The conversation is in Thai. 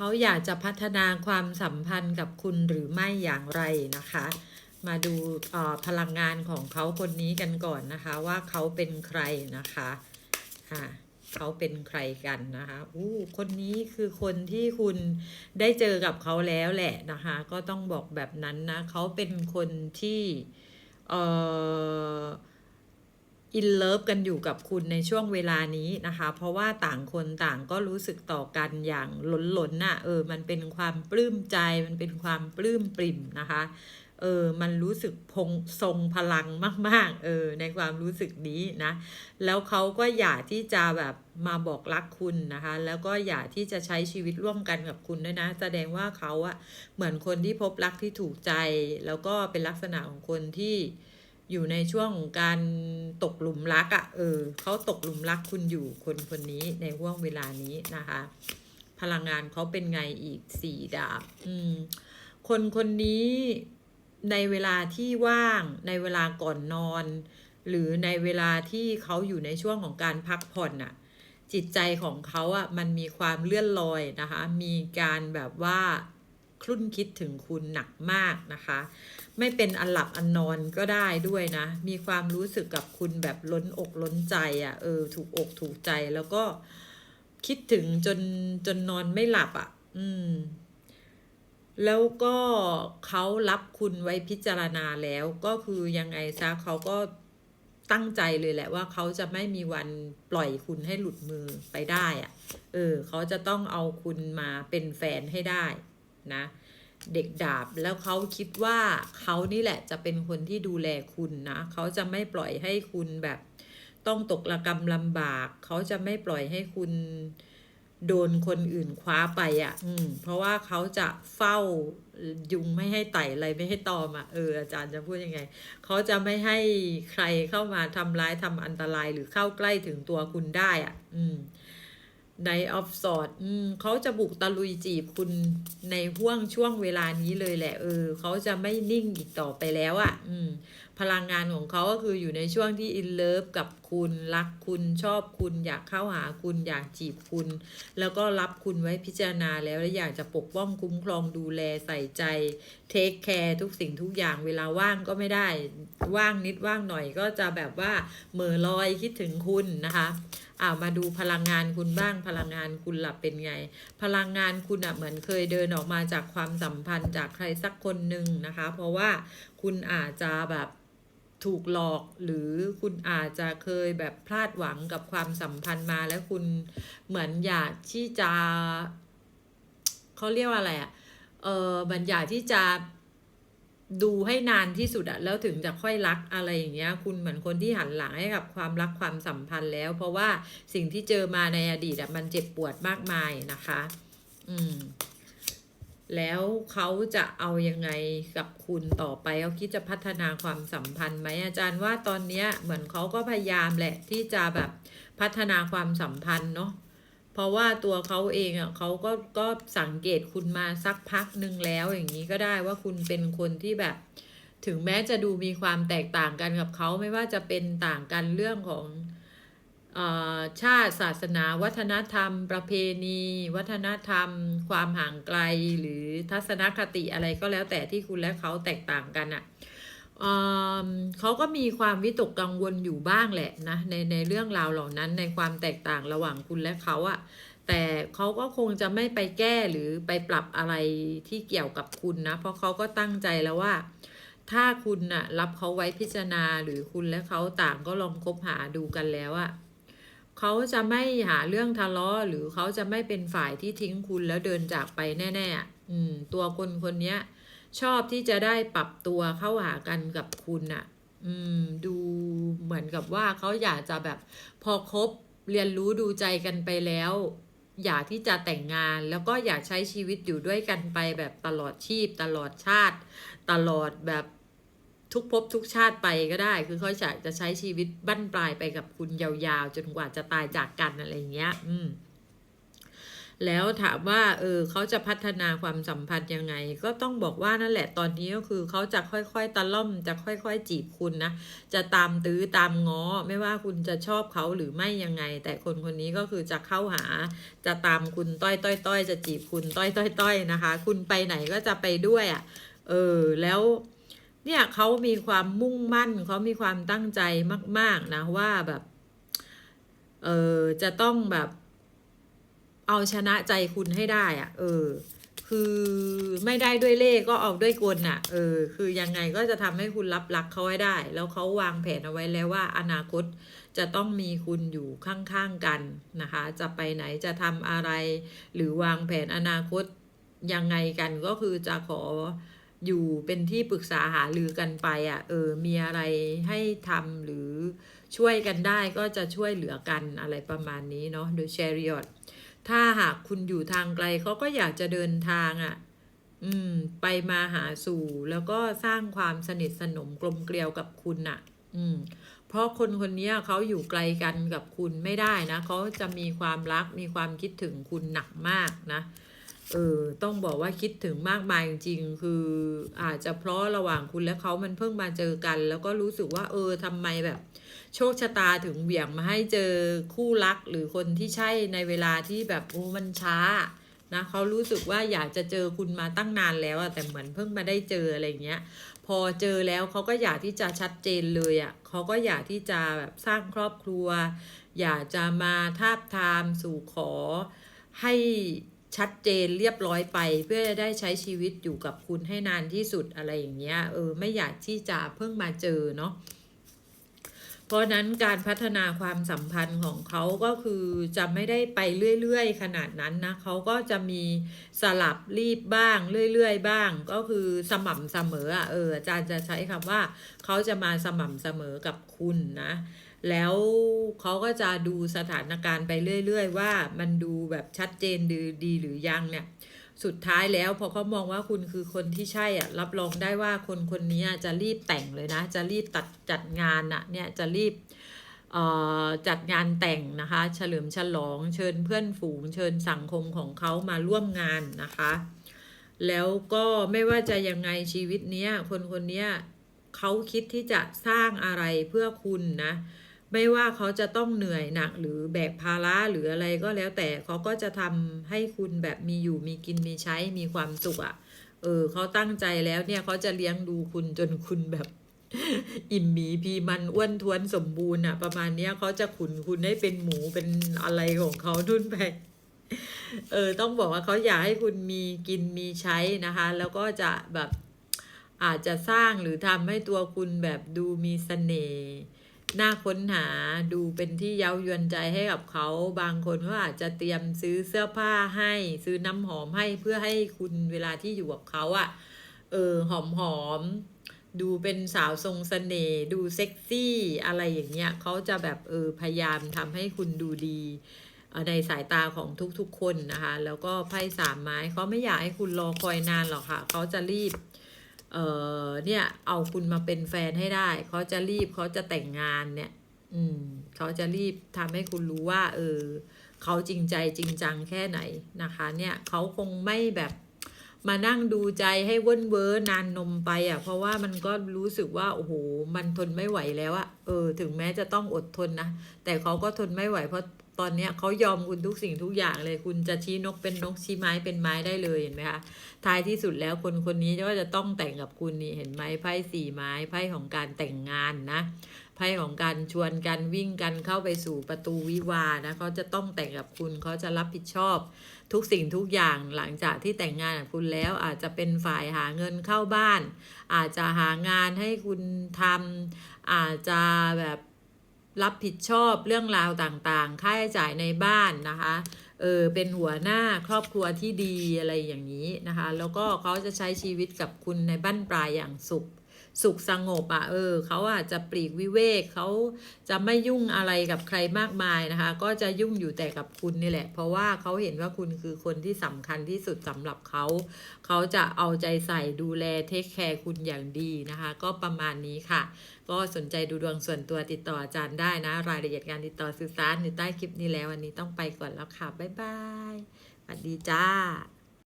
เขาอยากจะพัฒนาความสัมพันธ์กับคุณหรือไม่อย่างไรนะคะ มาดูพลังงานของเขาคนนี้กันก่อนนะคะ ว่าเขาเป็นใครนะคะค่ะเขาเป็นใครกันนะคะอู้คนนี้คือคนที่คุณได้เจอกับเขาแล้วแหละนะคะ ก็ต้องบอกแบบนั้นนะเขาเป็นคนที่เอ่อ อินเลิฟกันอยู่กับคุณในช่วงเวลานี้นะคะ เพราะว่าต่างคนต่างก็รู้สึกต่อกันอย่างล้นๆน่ะเออมันเป็นความปลื้มใจมันเป็นความปลื้มปริ่มนะคะเออมันรู้สึกพงทรงพลังมาก ๆ เออ ในความรู้สึกนี้นะ แล้วเขาก็อยากที่จะแบบมาบอกรักคุณนะคะ แล้วก็อยากที่จะใช้ชีวิตร่วมกันกับคุณด้วยนะ แสดงว่าเขาอะเหมือนคนที่พบรักที่ถูกใจ แล้วก็เป็นลักษณะของคนที่ อยู่ในช่วงของการตกหลุมรักอะ่ะเออเขาตกหลุมรักคุณอยู่คนคนนี้ในห่วงเวลานี้นะคะ พลังงานเขาเป็นไงอีกสี่ดาบอืมคนคนนี้ในเวลาที่ว่างในเวลาก่อนนอน หรือในเวลาที่เขาอยู่ในช่วงของการพักผ่อนน่ะ จิตใจของเขาอะ่ะมันมีความเลื่อนลอยนะคะ มีการแบบว่า คลุ่นคิดถึงคุณหนักมากนะคะ ไม่เป็นอันหลับอันนอนก็ได้ด้วยนะ มีความรู้สึกกับคุณแบบล้นอกล้นใจอะ่ะเออถูกอกถูกใจแล้วก็คิดถึงจนจนนอนไม่หลับอะ่ะ อืม แล้วก็เขารับคุณไว้พิจารณาแล้วก็คือยังไงซะเขาก็ตั้งใจเลยแหละว่าเขาจะไม่มีวันปล่อยคุณให้หลุดมือไปได้อะ่ะ เออ เขาจะต้องเอาคุณมาเป็นแฟนให้ได้ นะเด็กดาบแล้วเขาคิดว่าเขานี่แหละจะเป็นคนที่ดูแลคุณนะเขาจะไม่ปล่อยให้คุณแบบต้องตกระกรรมลำบาก เขาจะไม่ปล่อยให้คุณโดนคนอื่นคว้าไปอะ่ะ อืม เพราะว่าเขาจะเฝ้ายุงไม่ให้ไต่อะไรไม่ให้ตอมอะ่ะเอออาจารย์จะพูดยังไง เขาจะไม่ให้ใครเข้ามาทำร้ายทำอันตรายหรือเข้าใกล้ถึงตัวคุณได้อะ่ะ อืม ในออฟสอดเขาจะบุกตะลุยจีบคุณในห่วงช่วงเวลานี้เลยแหละ เออ เขาจะไม่นิ่งอีกต่อไปแล้วอะ่ะ อืม พลังงานของเขาก็คืออยู่ในช่วงที่อินเลิฟกับคุณรักคุณชอบคุณอยากเข้าหาคุณอยากจีบคุณ แล้วก็รับคุณไว้พิจารณาแล้วและอยากจะปกป้องคุ้มครองดูแลใส่ใจเทคแคร์ทุกสิ่งทุกอย่างเวลาว่างก็ไม่ได้ว่างนิดว่างหน่อยก็จะแบบว่าเหม่อลอยคิดถึงคุณนะคะอ่ามาดูพลังงานคุณบ้างพลังงานคุณหลับเป็นไง พลังงานคุณอะเหมือนเคยเดินออกมาจากความสัมพันธ์จากใครสักคนหนึ่งนะคะ เพราะว่าคุณอาจจะแบบ ถูกหลอกหรือคุณอาจจะเคยแบบพลาดหวังกับความสัมพันธ์มาแล้วคุณเหมือนอยากที่จะเขาเรียกว่าอะไรอะ่ะเออมันอยากที่จะดูให้นานที่สุดอะแล้วถึงจะค่อยรักอะไรอย่างเงี้ย คุณเหมือนคนที่หันหลังให้กับความรักความสัมพันธ์แล้ว เพราะว่าสิ่งที่เจอมาในอดีตอะมันเจ็บปวดมากมายนะคะ อืม แล้วเขาจะเอายังไงกับคุณต่อไปเขาคิดจะพัฒนาความสัมพันธ์ไหมอาจารย์ว่าตอนเนี้ยเหมือนเขาก็พยายามแหละที่จะแบบพัฒนาความสัมพันธ์เนาะเพราะว่าตัวเขาเองอะเขาก็ก็สังเกตคุณมาสักพักหนึ่งแล้วอย่างนี้ก็ได้ว่าคุณเป็นคนที่แบบ ถึงแม้จะดูมีความแตกต่างกันกับเขาไม่ว่าจะเป็นต่างกันเรื่องของ ชาติศาสนา วัฒนธรรม ประเพณี วัฒนธรรม ความห่างไกลหรือทัศนคติอะไรก็แล้วแต่ที่คุณและเขาแตกต่างกันอะ่ะเขาก็มีความวิตกกังวลอยู่บ้างแหละนะในในเรื่องราวเหล่านั้นในความแตกต่างระหว่างคุณและเขาอะแต่เขาก็คงจะไม่ไปแก้หรือไปปรับอะไรที่เกี่ยวกับคุณนะ เพราะเขาก็ตั้งใจแล้วว่า ถ้าคุณน่ะรับเขาไว้พิจารณาหรือคุณและเขาต่างก็ลองคบหาดูกันแล้วอะ เขาจะไม่หาเรื่องทะเลาะหรือเขาจะไม่เป็นฝ่ายที่ทิ้งคุณแล้วเดินจากไปแน่ๆอะอืม ตัวคนคนนี้ชอบที่จะได้ปรับตัวเข้าหากันกับคุณน่ะอืม ดูเหมือนกับว่าเขาอยากจะแบบพอคบเรียนรู้ดูใจกันไปแล้ว อยากที่จะแต่งงานแล้วก็อยากใช้ชีวิตอยู่ด้วยกันไปแบบตลอดชีพ ตลอดชาติ ตลอดแบบ ทุกภพทุกชาติไปก็ได้ คือเขาอยากจะใช้ชีวิตบั้นปลายไปกับคุณยาวๆ จนกว่าจะตายจากกันอะไรอย่างเงี้ย อืม แล้วถามว่า เออเขาจะพัฒนาความสัมพันธ์ยังไง ก็ต้องบอกว่านั่นแหละตอนนี้ก็คือเขาจะค่อยๆตะล่อมจะค่อยๆ จีบคุณนะ จะตามตื้อตามง้อ ไม่ว่าคุณจะชอบเขาหรือไม่ยังไง แต่คนคนนี้ก็คือจะเข้าหา จะตามคุณต้อยต้อยต้อยจะจีบคุณต้อยต้อยต้อยนะคะ คุณไปไหนก็จะไปด้วยอะ่ะ เออ แล้ว เนี่ยเขามีความมุ่งมั่นเขามีความตั้งใจมาก ๆ นะ ว่าแบบเออจะต้องแบบ เอาชนะใจคุณให้ได้อะเออ คือไม่ได้ด้วยเล่ก็เอาด้วยกลน่ะ เออ คือยังไงก็จะทำให้คุณรับรักเขาให้ได้ แล้วเขาวางแผนเอาไว้แล้วว่า อนาคตจะต้องมีคุณอยู่ข้างๆกันนะคะ จะไปไหนจะทำอะไร หรือวางแผนอนาคตยังไงกันก็คือจะขอ อยู่เป็นที่ปรึกษาหารือกันไปอะ่ะเออมีอะไรให้ทำหรือช่วยกันได้ก็จะช่วยเหลือกันอะไรประมาณนี้เนาะโดย Chariot ถ้าหากคุณอยู่ทางไกลเขาก็อยากจะเดินทางอะ่ะอืม ไปมาหาสู่แล้วก็สร้างความสนิทสนมกลมเกลียวกับคุณน่ะ อืม เพราะคนคนนี้เขาอยู่ไกลกันกับคุณไม่ได้นะเขาจะมีความรักมีความคิดถึงคุณหนักมากนะ เออต้องบอกว่าคิดถึงมากมายจริงๆคืออาจจะเพราะระหว่างคุณและเขามันเพิ่งมาเจอกัน แล้วก็รู้สึกว่า เออทำไมแบบ โชคชะตาถึงเบี่ยงมาให้เจอคู่รักหรือคนที่ใช่ในเวลาที่แบบโอ้มันช้านะเขารู้สึกว่าอยากจะเจอคุณมาตั้งนานแล้วอะแต่เหมือนเพิ่งมาได้เจออะไรเงี้ย พอเจอแล้วเขาก็อยากที่จะชัดเจนเลยอะเขาก็อยากที่จะแบบสร้างครอบครัว อยากจะมาทาบทามสู่ขอให้ ชัดเจนเรียบร้อยไป เพื่อจะได้ใช้ชีวิตอยู่กับคุณให้นานที่สุดอะไรอย่างเงี้ยเออไม่อยากที่จะเพิ่งมาเจอเนาะเพราะนั้นการพัฒนาความสัมพันธ์ของเขาก็คือจะไม่ได้ไปเรื่อยๆ ขนาดนั้นนะเขาก็จะมีสลับรีบบ้างเรื่อยๆ บ้าง ก็คือสม่ำเสมออะเอออาจารย์จะใช้คำว่าเขาจะมาสม่ำเสมอกับคุณนะ แล้วเขาก็จะดูสถานการณ์ไปเรื่อย ๆ ว่ามันดูแบบชัดเจนดีดีหรือยังเนี่ย สุดท้ายแล้วพอเขามองว่าคุณคือคนที่ใช่อะรับรองได้ว่าคนคนนี้จะรีบแต่งเลยนะ จะรีบตัดจัดงานอะเนี่ยจะรีบจัดงานแต่งนะคะ เฉลิมฉลองเชิญเพื่อนฝูงเชิญสังคมของเขามาร่วมงานนะคะ แล้วก็ไม่ว่าจะยังไงชีวิตเนี้ยคนคนนี้เขาคิดที่จะสร้างอะไรเพื่อคุณนะ ไม่ว่าเขาจะต้องเหนื่อยหนักหรือแบกภาระหรืออะไรก็แล้วแต่เขาก็จะทำให้คุณแบบมีอยู่มีกินมีใช้มีความสุขอะ่ะ เออเขาตั้งใจแล้วเนี่ยเขาจะเลี้ยงดูคุณจนคุณแบบ อิ่มหมีพีมันอ้วนท้วนสมบูรณ์อะประมาณเนี้ยเขาจะขุนคุณให้เป็นหมูเป็นอะไรของเขาทุ่นไปเออต้องบอกว่าเขาอยากให้คุณมีกินมีใช้นะคะ แล้วก็จะแบบอาจจะสร้างหรือทำให้ตัวคุณแบบดูมีเสน่ห์ น่าค้นหาดูเป็นที่เย้ายวนใจให้กับเขา บางคนก็อาจจะเตรียมซื้อเสื้อผ้าให้ ซื้อน้ำหอมให้เพื่อให้คุณเวลาที่อยู่กับเขาอะ่ะ เออหอมหอมดูเป็นสาวทรงสเสน่ห์ดูเซ็กซี่อะไรอย่างเงี้ยเขาจะแบบเออพยายามทำให้คุณดูดีในสายตาของทุกๆคนนะคะ แล้วก็ไพ่สามไม้เขาไม่อยากให้คุณรอคอยนานหรอกค่ะเขาจะรีบ เออเนี่ย เอาคุณมาเป็นแฟนให้ได้ เขาจะรีบเขาจะแต่งงานเนี่ย อืมเขาจะรีบทำให้คุณรู้ว่า เออเขาจริงใจจริงจังแค่ไหนนะคะ เนี่ยเขาคงไม่แบบมานั่งดูใจให้เว้นเวอนานนมไปอะ เพราะว่ามันก็รู้สึกว่าโอ้โหมันทนไม่ไหวแล้วอะเออ ถึงแม้จะต้องอดทนนะแต่เขาก็ทนไม่ไหวเพราะ ตอนนี้เขายอมคุณทุกสิ่งทุกอย่างเลย คุณจะชี้นกเป็นนกชี้ไม้เป็นไม้ได้เลยเห็นไหมคะท้ายที่สุดแล้วคนคนนี้ก็จะต้องแต่งกับคุณนี่เห็นไหมไพ่สี่ไม้ไพ่ของการแต่งงานนะไพ่ของการชวนกันวิ่งกันเข้าไปสู่ประตูวิวานะเขาจะต้องแต่งกับคุณเขาจะรับผิดชอบ ทุกสิ่งทุกอย่างหลังจากที่แต่งงานกับคุณแล้วอาจจะเป็นฝ่ายหาเงินเข้าบ้าน อาจจะหางานให้คุณทำอาจจะแบบ รับผิดชอบเรื่องราวต่างๆ ค่าใช้จ่ายในบ้านนะคะเออเป็นหัวหน้าครอบครัวที่ดีอะไรอย่างนี้นะคะ แล้วก็เขาจะใช้ชีวิตกับคุณในบ้านปลายอย่างสุข สุขสงบอะ่ะเออเขาอาจจะปลีกวิเวกเขาจะไม่ยุ่งอะไรกับใครมากมายนะคะ ก็จะยุ่งอยู่แต่กับคุณนี่แหละ เพราะว่าเขาเห็นว่าคุณคือคนที่สำคัญที่สุดสำหรับเขาเขาจะเอาใจใส่ดูแลเทคแคร์คุณอย่างดีนะคะ ก็ประมาณนี้ค่ะ ก็สนใจดูดวงส่วนตัวติดต่ออาจารย์ได้นะ รายละเอียดการติดต่อสื่อสารอยู่ใต้คลิปนี้แล้ววันนี้ต้องไปก่อนแล้วค่ะบ๊ายบายสวัสดีจ้า